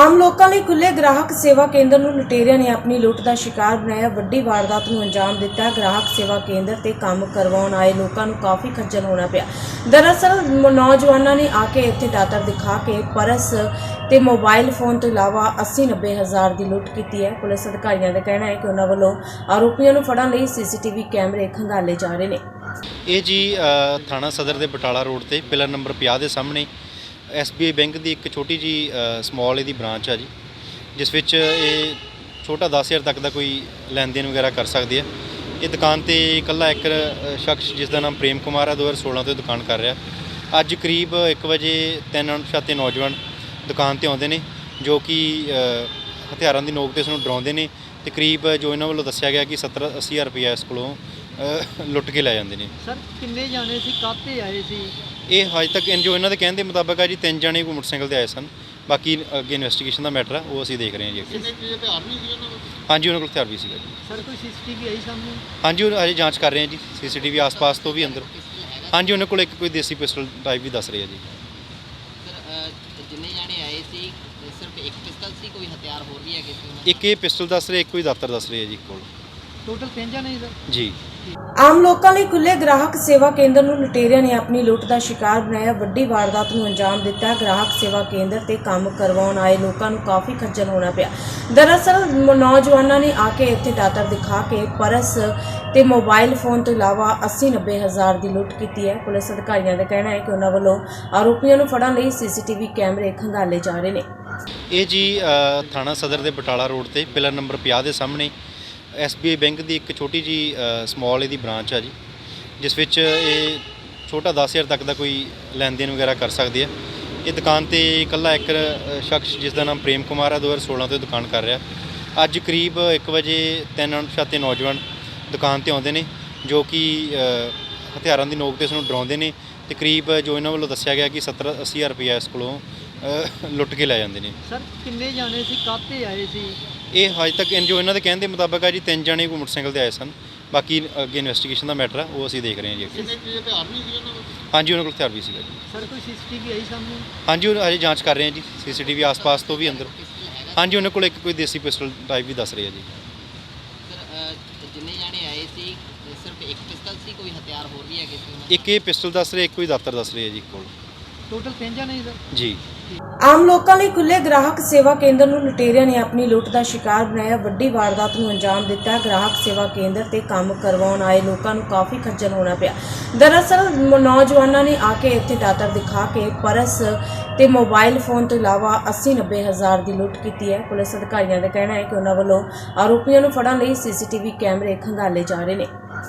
ਆਮ ਲੋਕਾਂ ਲਈ ਖੁੱਲੇ ਗ੍ਰਾਹਕ ਸੇਵਾ ਕੇਂਦਰ ਨੂੰ ਲੁਟੇਰਿਆਂ ਨੇ ਆਪਣੀ ਲੁੱਟ ਦਾ ਸ਼ਿਕਾਰ ਬਣਾਇਆ। ਵੱਡੀ ਵਾਰਦਾਤ ਨੂੰ ਅੰਜਾਮ ਦਿੱਤਾ ਗ੍ਰਾਹਕ ਸੇਵਾ ਕੇਂਦਰ ਤੇ ਕੰਮ ਕਰਵਾਉਣ ਆਏ ਲੋਕਾਂ ਨੂੰ ਕਾਫੀ ਖੱਜਲ ਹੋਣਾ ਪਿਆ। ਦਰਅਸਲ, ਨੌਜਵਾਨਾਂ ਨੇ ਆ ਕੇ ਇੱਥੇ ਦਾਤਰ ਦਿਖਾ ਕੇ ਪਰਸ ਤੇ ਮੋਬਾਈਲ ਫੋਨ ਤੋਂ ਇਲਾਵਾ 80 90 ਹਜ਼ਾਰ ਦੀ ਲੁੱਟ ਕੀਤੀ ਹੈ। ਪੁਲਿਸ ਅਧਿਕਾਰੀਆਂ ਦਾ ਕਹਿਣਾ ਹੈ ਕਿ ਉਹਨਾਂ ਵੱਲੋਂ ਆਰੋਪੀਆਂ ਨੂੰ ਫੜਨ ਲਈ ਸੀਸੀਟੀਵੀ ਕੈਮਰੇ ਖੰਗਾਲੇ ਜਾ ਰਹੇ ਨੇ। ਇਹ ਜੀ ਥਾਣਾ ਸਦਰ ਦੇ ਬਟਾਲਾ ਰੋਡ ਤੇ ਪਿਲਰ ਨੰਬਰ 50 ਦੇ ਸਾਹਮਣੇ SBI ਬੈਂਕ ਦੀ ਇੱਕ ਛੋਟੀ ਜੀ ਸਮਾਲ ਇਹਦੀ ਬ੍ਰਾਂਚ ਆ ਜੀ, ਜਿਸ ਵਿੱਚ ਇਹ ਛੋਟਾ 10000 ਤੱਕ ਦਾ ਕੋਈ ਲੈਣ ਦੇਣ ਵਗੈਰਾ ਕਰ ਸਕਦੇ ਆ ਇਹ ਦੁਕਾਨ ਤੇ ਇਕੱਲਾ ਇੱਕ ਸ਼ਖਸ ਜਿਸ ਦਾ ਨਾਮ ਪ੍ਰੇਮ ਕੁਮਾਰ ਹੈ 2016 ਤੋਂ ਦੁਕਾਨ ਕਰ ਰਿਹਾ। ਅੱਜ ਕਰੀਬ 1 ਵਜੇ ਤਿੰਨ ਅਣਪਛਾਤੇ ਨੌਜਵਾਨ ਦੁਕਾਨ ਤੇ ਆਉਂਦੇ ਨੇ, ਜੋ ਕਿ ਹਥਿਆਰਾਂ ਦੀ ਨੋਕ ਤੇ ਇਸ ਨੂੰ ਡਰਾਉਂਦੇ ਨੇ ਤੇ ਕਰੀਬ ਜੋ ਇਹਨਾਂ ਵੱਲੋਂ ਦੱਸਿਆ ਗਿਆ ਕਿ 70 80000 ਰੁਪਏ ਇਸ ਕੋਲੋਂ ਲੁੱਟ ਕੇ ਲੈ ਜਾਂਦੇ ਨੇ। ਸਰ, ਕਿੰਨੇ ਜਾਣੇ ਸੀ? ਕਾਹਤੇ ਆਏ ਸੀ? ਇਹ ਹਜੇ ਤੱਕ ਜੋ ਇਹਨਾਂ ਦੇ ਕਹਿਣ ਦੇ ਮੁਤਾਬਕ ਆ ਜੀ ਤਿੰਨ ਜਣੇ ਕੋਈ ਮੋਟਰਸਾਈਕਲ ਤੇ ਆਏ ਸਨ। ਬਾਕੀ ਅੱਗੇ ਇਨਵੈਸਟੀਗੇਸ਼ਨ ਦਾ ਮੈਟਰ ਆ ਉਹ ਅਸੀਂ ਦੇਖ ਰਹੇ ਹਾਂ ਜੀ ਅੱਗੇ। ਹਾਂਜੀ ਉਹਨਾਂ ਕੋਲ ਹਥਿਆਰ ਵੀ ਸੀਗਾ ਜੀ। ਸਰ ਕੋਈ ਸੀਸੀਟੀਵੀ ਆਈ ਸਾਹਮਣੇ? ਹਾਂਜੀ ਉਹ ਹਜੇ ਜਾਂਚ ਕਰ ਰਹੇ ਹਾਂ ਜੀ ਸੀਸੀਟੀਵੀ ਆਸ-ਪਾਸ ਤੋਂ ਵੀ ਅੰਦਰ। ਹਾਂਜੀ ਉਹਨਾਂ ਕੋਲ ਇੱਕ ਕੋਈ ਦੇਸੀ ਪਿਸਟਲ ਟਾਈਪ ਵੀ ਦੱਸ ਰਹੇ ਆ ਜੀ। ਸਰ ਜਿੰਨੇ ਜਾਣੇ ਆਏ ਸੀ ਸਿਰਫ ਇੱਕ ਪਿਸਤਲ ਸੀ ਕੋਈ ਹਥਿਆਰ ਹੋਰ ਵੀ ਹੈਗੇ ਸੀ ਉਹਨਾਂ ਇੱਕ ਇਹ ਪਿਸਟਲ ਦੱਸ ਰਹੇ ਇੱਕ ਕੋਈ ਦਾਤਰ ਦੱਸ ਰਹੇ ਆ ਜੀ ਕੋਲ। ਟੋਟਲ ਤਿੰਨ ਜਾਣੇ ਸੀ ਸਰ ਜੀ। ਆਮ ਲੋਕਾਂ ਲਈ ਖੁੱਲੇ ਗ੍ਰਾਹਕ ਸੇਵਾ ਕੇਂਦਰ ਨੂੰ ਲੁਟੇਰਿਆਂ ਨੇ ਆਪਣੀ ਲੁੱਟ ਦਾ ਸ਼ਿਕਾਰ ਬਣਾਇਆ। ਵੱਡੀ ਵਾਰਦਾਤ ਨੂੰ ਅੰਜਾਮ ਦਿੱਤਾ। ਗ੍ਰਾਹਕ ਸੇਵਾ ਕੇਂਦਰ ਤੇ ਕੰਮ ਕਰਵਾਉਣ ਆਏ ਲੋਕਾਂ ਨੂੰ ਕਾਫੀ ਖੱਜਲ ਹੋਣਾ ਪਿਆ। ਦਰਅਸਲ, ਨੌਜਵਾਨਾਂ ਨੇ ਆ ਕੇ ਇੱਥੇ ਦਾਤਰ ਦਿਖਾ ਕੇ ਪਰਸ ਤੇ ਮੋਬਾਈਲ ਫੋਨ ਤੋਂ ਇਲਾਵਾ 80 90 ਹਜ਼ਾਰ ਦੀ ਲੁੱਟ ਕੀਤੀ ਹੈ। ਪੁਲਿਸ ਅਧਿਕਾਰੀਆਂ ਦਾ ਕਹਿਣਾ ਹੈ ਕਿ ਉਹਨਾਂ ਵੱਲੋਂ ਆਰੋਪੀਆਂ ਨੂੰ ਫੜਨ ਲਈ ਸੀਸੀਟੀਵੀ ਕੈਮਰੇ ਖੰਗਾਲੇ ਜਾ ਰਹੇ ਨੇ। ਇਹ ਜੀ ਥਾਣਾ ਸਦਰ ਦੇ ਬਟਾਲਾ ਰੋਡ ਤੇ, ਪਿਲਰ ਨੰਬਰ 50 ਦੇ ਸਾਹਮਣੇ SBI ਬੈਂਕ ਦੀ ਇੱਕ ਛੋਟੀ ਜੀ ਸਮਾਲ ਇਹਦੀ ਬ੍ਰਾਂਚ ਆ ਜੀ, ਜਿਸ ਵਿੱਚ ਇਹ ਛੋਟਾ 10000 ਤੱਕ ਦਾ ਕੋਈ ਲੈਣ ਦੇਣ ਵਗੈਰਾ ਕਰ ਸਕਦੇ ਆ ਇਹ ਦੁਕਾਨ ਤੇ ਇਕੱਲਾ ਇੱਕ ਸ਼ਖਸ ਜਿਸ ਦਾ ਨਾਮ ਪ੍ਰੇਮ ਕੁਮਾਰ ਹੈ 2016 ਤੋਂ ਦੁਕਾਨ ਕਰ ਰਿਹਾ। ਅੱਜ ਕਰੀਬ 1 ਵਜੇ ਤਿੰਨ ਅਣਪਛਾਤੇ ਨੌਜਵਾਨ ਦੁਕਾਨ ਤੇ ਆਉਂਦੇ ਨੇ, ਜੋ ਕਿ ਹਥਿਆਰਾਂ ਦੀ ਨੋਕ ਤੇ ਇਸ ਨੂੰ ਡਰਾਉਂਦੇ ਨੇ ਤੇ ਕਰੀਬ ਜੋ ਇਹਨਾਂ ਵੱਲੋਂ ਦੱਸਿਆ ਗਿਆ ਕਿ 70 80000 ਰੁਪਏ ਇਸ ਕੋਲੋਂ ਲੁੱਟ ਕੇ ਲੈ ਜਾਂਦੇ ਨੇ। ਸਰ ਕਿੰਨੇ ਜਾਣੇ ਸੀ? ਕਾਹਤੇ ਆਏ ਸੀ? ਇਹ ਹਜੇ ਤੱਕ ਇਨ- ਜੋ ਇਹਨਾਂ ਦੇ ਕਹਿਣ ਦੇ ਮੁਤਾਬਕ ਆ ਜੀ ਤਿੰਨ ਜਣੇ ਕੋਈ ਮੋਟਰਸਾਈਕਲ ਤੇ ਆਏ ਸਨ। ਬਾਕੀ ਅੱਗੇ ਇਨਵੈਸਟੀਗੇਸ਼ਨ ਦਾ ਮੈਟਰ ਆ ਉਹ ਅਸੀਂ ਦੇਖ ਰਹੇ ਹਾਂ ਜੀ ਅੱਗੇ। ਹਾਂਜੀ ਉਹਨਾਂ ਕੋਲ ਹਥਿਆਰ ਵੀ ਸੀਗਾ ਜੀ। ਸਰ ਕੋਈ ਸੀਸੀਟੀਵੀ ਆਈ ਸਾਹਮਣੇ? ਹਾਂਜੀ ਉਹ ਹਜੇ ਜਾਂਚ ਕਰ ਰਹੇ ਹਾਂ ਜੀ ਸੀਸੀਟੀਵੀ ਆਸ-ਪਾਸ ਤੋਂ ਵੀ ਅੰਦਰ। ਹਾਂਜੀ ਉਹਨਾਂ ਕੋਲ ਇੱਕ ਕੋਈ ਦੇਸੀ ਪਿਸਟਲ ਟਾਈਪ ਵੀ ਦੱਸ ਰਹੇ ਆ ਜੀ। ਸਰ ਅਹ, ਜਿੰਨੇ ਜਾਣੇ ਆਏ ਸੀ ਸਿਰਫ ਇੱਕ ਪਿਸਤਲ ਸੀ ਕੋਈ ਹਥਿਆਰ ਹੋਰ ਵੀ ਹੈਗੇ ਸੀ ਉਹਨਾਂ ਇੱਕ ਇਹ ਪਿਸਟਲ ਦੱਸ ਰਹੇ ਇੱਕ ਕੋਈ ਦਾਤਰ ਦੱਸ ਰਹੇ ਆ ਜੀ ਕੋਲ। ਟੋਟਲ ਤਿੰਨ ਜਾਣੇ ਸਰ। ਜੀ। ਆਮ ਲੋਕਾਂ ਲਈ ਖੁੱਲੇ ਗ੍ਰਾਹਕ ਸੇਵਾ ਕੇਂਦਰ ਨੂੰ ਲੁਟੇਰਿਆਂ ਨੇ ਆਪਣੀ ਲੁੱਟ ਦਾ ਸ਼ਿਕਾਰ ਬਣਾਇਆ। ਵੱਡੀ ਵਾਰਦਾਤ ਨੂੰ ਅੰਜਾਮ ਦਿੱਤਾ। ਗ੍ਰਾਹਕ ਸੇਵਾ ਕੇਂਦਰ ਤੇ ਕੰਮ ਕਰਵਾਉਣ ਆਏ ਲੋਕਾਂ ਨੂੰ ਕਾਫੀ ਖੱਜਲ ਹੋਣਾ ਪਿਆ। ਦਰਅਸਲ ਨੌਜਵਾਨਾਂ ਨੇ ਆ ਕੇ ਇੱਥੇ ਦਾਤਰ ਦਿਖਾ ਕੇ ਪਰਸ ਤੇ ਮੋਬਾਈਲ ਫੋਨ ਤੋਂ ਇਲਾਵਾ 80 90 ਹਜ਼ਾਰ ਦੀ ਲੁੱਟ ਕੀਤੀ ਹੈ। ਪੁਲਿਸ ਅਧਿਕਾਰੀਆਂ ਦਾ ਕਹਿਣਾ ਹੈ ਕਿ ਉਹਨਾਂ ਵੱਲੋਂ ਆਰੋਪੀਆਂ ਨੂੰ ਫੜਨ ਲਈ ਸੀਸੀਟੀਵੀ ਕੈਮਰੇ ਖੰਗਾਲੇ ਜਾ ਰਹੇ ਨੇ।